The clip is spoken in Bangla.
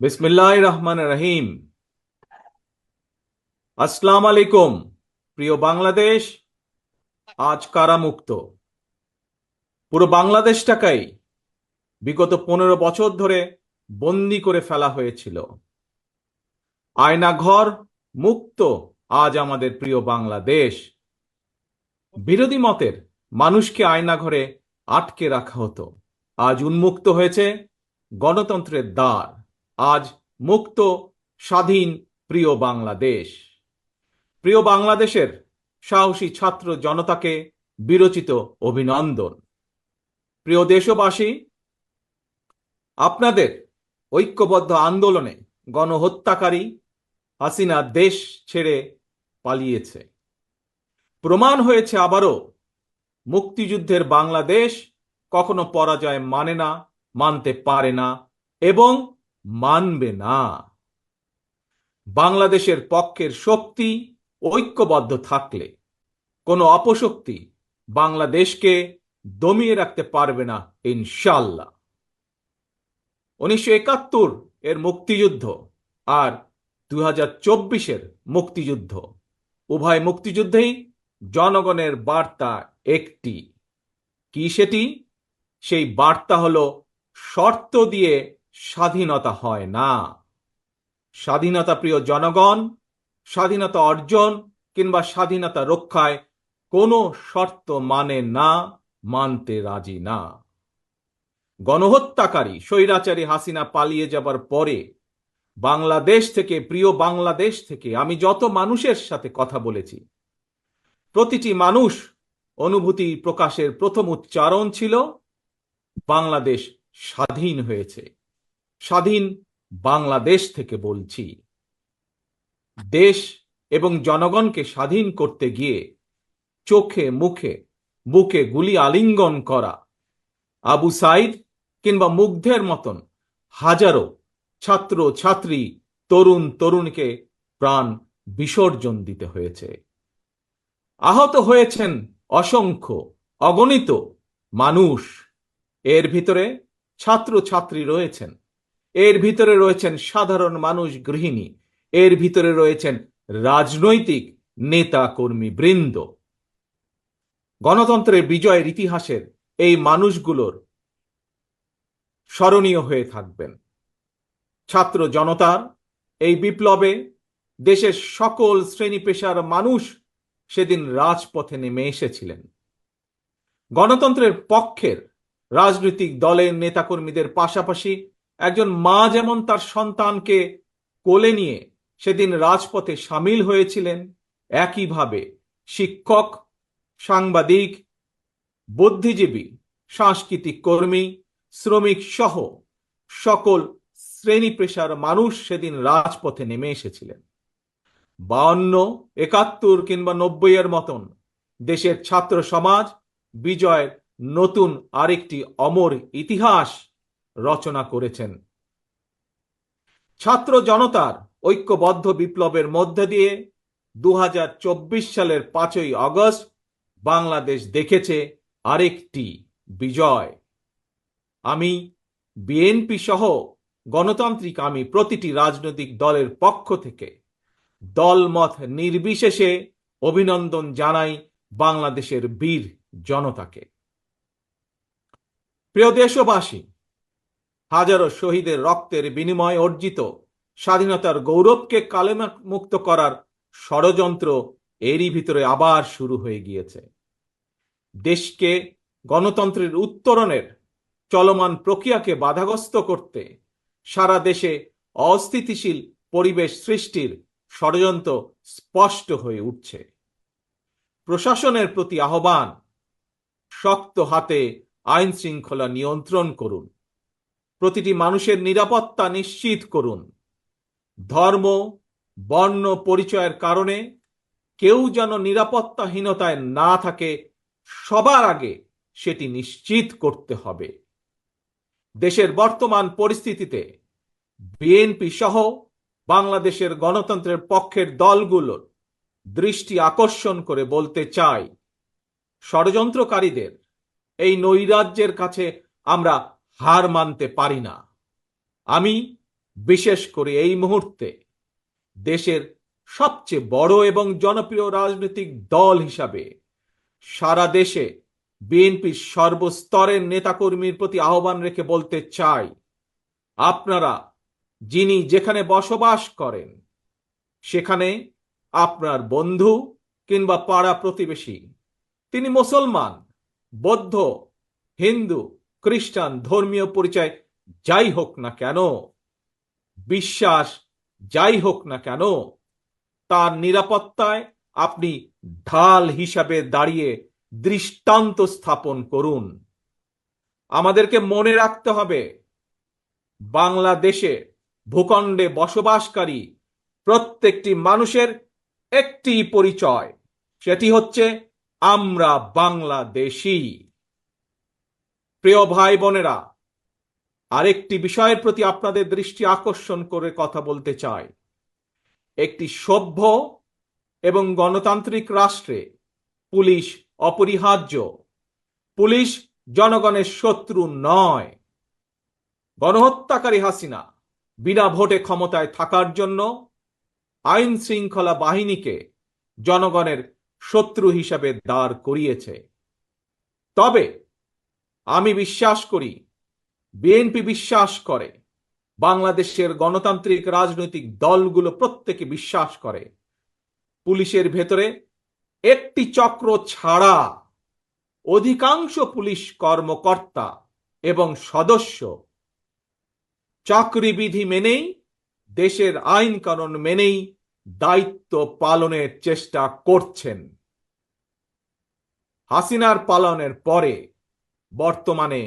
বিসমিল্লাহ রহমান রহিম আসসালাম আলাইকুম প্রিয় বাংলাদেশ, আজ কারামুক্ত পুরো বাংলাদেশটাকেই বিগত পনেরো বছর ধরে বন্দি করে ফেলা হয়েছিল। আয়নাঘর মুক্ত আজ আমাদের প্রিয় বাংলাদেশ। বিরোধী মতের মানুষকে আয়নাঘরে আটকে রাখা হতো। আজ উন্মুক্ত হয়েছে গণতন্ত্রের দ্বার। আজ মুক্ত, স্বাধীন, প্রিয় বাংলাদেশ। প্রিয় বাংলাদেশের সাহসী ছাত্র জনতাকে বিরচিত অভিনন্দন। প্রিয় দেশবাসী, আপনাদের ঐক্যবদ্ধ আন্দোলনে গণহত্যাকারী হাসিনা দেশ ছেড়ে পালিয়েছে। প্রমাণ হয়েছে আবারও, মুক্তিযুদ্ধের বাংলাদেশ কখনো পরাজয় মানে না মানতে পারে না এবং মানবে না। বাংলাদেশের পক্ষের শক্তি ঐক্যবদ্ধ থাকলে কোনো অপশক্তি বাংলাদেশকে দমিয়ে রাখতে পারবে না ইনশাল্লাহ উনিশশো একাত্তর এর মুক্তিযুদ্ধ আর দুই হাজার চব্বিশের মুক্তিযুদ্ধ, উভয় মুক্তিযুদ্ধেই জনগণের বার্তা একটি। কি সেটি? সেই বার্তা হলো শর্ত দিয়ে স্বাধীনতা হয় না। স্বাধীনতা প্রিয় জনগণ, স্বাধীনতা অর্জন কিংবা স্বাধীনতা রক্ষায় কোনো শর্ত মানে না, মানতে রাজি না। গণহত্যাকারী স্বৈরাচারী হাসিনা পালিয়ে যাবার পরে বাংলাদেশ থেকে, প্রিয় বাংলাদেশ থেকে আমি যত মানুষের সাথে কথা বলেছি, প্রতিটি মানুষ অনুভূতি প্রকাশের প্রথম উচ্চারণ ছিল, বাংলাদেশ স্বাধীন হয়েছে। স্বাধীন বাংলাদেশ থেকে বলছি। দেশ এবং জনগণকে স্বাধীন করতে গিয়ে চোখে মুখে বুকে গুলি আলিঙ্গন করা আবু সাইদ কিংবা মুগ্ধের মতন হাজারো ছাত্র, ছাত্রী, তরুণ, তরুণীকে প্রাণ বিসর্জন দিতে হয়েছে। আহত হয়েছেন অসংখ্য, অগণিত মানুষ। এর ভিতরে ছাত্র ছাত্রী রয়েছেন। এর ভিতরে রয়েছেন সাধারণ মানুষ গৃহিণী। এর ভিতরে রয়েছেন রাজনৈতিক নেতা কর্মী বৃন্দ। গণতন্ত্রের বিজয়ের ইতিহাসের এই মানুষগুলোর স্মরণীয় হয়ে থাকবেন। ছাত্র জনতার এই বিপ্লবে দেশের সকল শ্রেণি পেশার মানুষ সেদিন রাজপথে নেমে এসেছিলেন। গণতন্ত্রের পক্ষের রাজনৈতিক দলের নেতাকর্মীদের পাশাপাশি একজন মা যেমন তার সন্তানকে কোলে নিয়ে সেদিন রাজপথে সামিল হয়েছিলেন, একইভাবে শিক্ষক, সাংবাদিক, বুদ্ধিজীবী, সাংস্কৃতিক কর্মী, শ্রমিক সহ সকল শ্রেণি পেশার মানুষ সেদিন রাজপথে নেমে এসেছিলেন। বাউন্ন, একাত্তর কিংবা নব্বই এর মতন দেশের ছাত্র সমাজ বিজয়ের নতুন আরেকটি অমর ইতিহাস রচনা করেছেন। ছাত্র জনতার ঐক্যবদ্ধ বিপ্লবের মধ্যে দিয়ে দু হাজার চব্বিশ সালের পাঁচই আগস্ট বাংলাদেশ দেখেছে আরেকটি বিজয়। আমি বিএনপি সহ গণতান্ত্রিক আমি প্রতিটি রাজনৈতিক দলের পক্ষ থেকে দলমত নির্বিশেষে অভিনন্দন জানাই বাংলাদেশের বীর জনতাকে। প্রিয় দেশবাসী, হাজারো শহীদের রক্তের বিনিময়ে অর্জিত স্বাধীনতার গৌরবকে কালেমা মুক্ত করার ষড়যন্ত্র এরই ভিতরে আবার শুরু হয়ে গিয়েছে। দেশকে গণতন্ত্রের উত্তরণের চলমান প্রক্রিয়াকে বাধাগ্রস্ত করতে সারা দেশে অস্থিতিশীল পরিবেশ সৃষ্টির ষড়যন্ত্র স্পষ্ট হয়ে উঠছে। প্রশাসনের প্রতি আহ্বান, শক্ত হাতে আইন শৃঙ্খলা নিয়ন্ত্রণ করুন। প্রতিটি মানুষের নিরাপত্তা নিশ্চিত করুন। ধর্ম, বর্ণ, পরিচয়ের কারণে কেউ যেন নিরাপত্তাহীনতায় না থাকে, সবার আগে সেটি নিশ্চিত করতে হবে। দেশের বর্তমান পরিস্থিতিতে বিএনপি সহ বাংলাদেশের গণতন্ত্রের পক্ষের দলগুলোর দৃষ্টি আকর্ষণ করে বলতে চাই, ষড়যন্ত্রকারীদের এই নৈরাজ্যের কাছে আমরা হার মানতে পারি না। আমি বিশেষ করে এই মুহূর্তে দেশের সবচেয়ে বড় এবং জনপ্রিয় রাজনৈতিক দল হিসাবে সারা দেশে বিএনপির সর্বস্তরের নেতাকর্মীর প্রতি আহ্বান রেখে বলতে চাই, আপনারা যিনি যেখানে বসবাস করেন, সেখানে আপনার বন্ধু কিংবা পাড়া প্রতিবেশী, তিনি মুসলমান বৌদ্ধ, হিন্দু, খ্রিস্টান, ধর্মীয় পরিচয় যাই হোক না কেন, বিশ্বাস যাই হোক না কেন, তার নিরাপত্তায় আপনি ঢাল হিসাবে দাঁড়িয়ে দৃষ্টান্ত স্থাপন করুন। আমাদেরকে মনে রাখতে হবে, বাংলাদেশে ভূখণ্ডে বসবাসকারী প্রত্যেকটি মানুষের একটি পরিচয়, সেটি হচ্ছে আমরা বাংলাদেশী। প্রিয় ভাই বোনেরা, আরেকটি বিষয়ের প্রতি আপনাদের দৃষ্টি আকর্ষণ করে কথা বলতে চাই। একটি সভ্য এবং গণতান্ত্রিক রাষ্ট্রে পুলিশ অপরিহার্য, পুলিশ জনগণের শত্রু নয়। গণহত্যাকারী হাসিনা বিনা ভোটে ক্ষমতায় থাকার জন্য আইন শৃঙ্খলা বাহিনীকে জনগণের শত্রু হিসাবে দাঁড় করিয়েছে। তবে আমি বিশ্বাস করি, বিএনপি বিশ্বাস করে, বাংলাদেশের গণতান্ত্রিক রাজনৈতিক দলগুলো প্রত্যেকে বিশ্বাস করে। পুলিশের ভেতরে একটি চক্র ছাড়া অধিকাংশ পুলিশ কর্মকর্তা এবং সদস্য চাকরিবিধি মেনেই, দেশের আইন কানুন মেনেই দায়িত্ব পালনের চেষ্টা করছেন। হাসিনার পালনের পরে বর্তমানে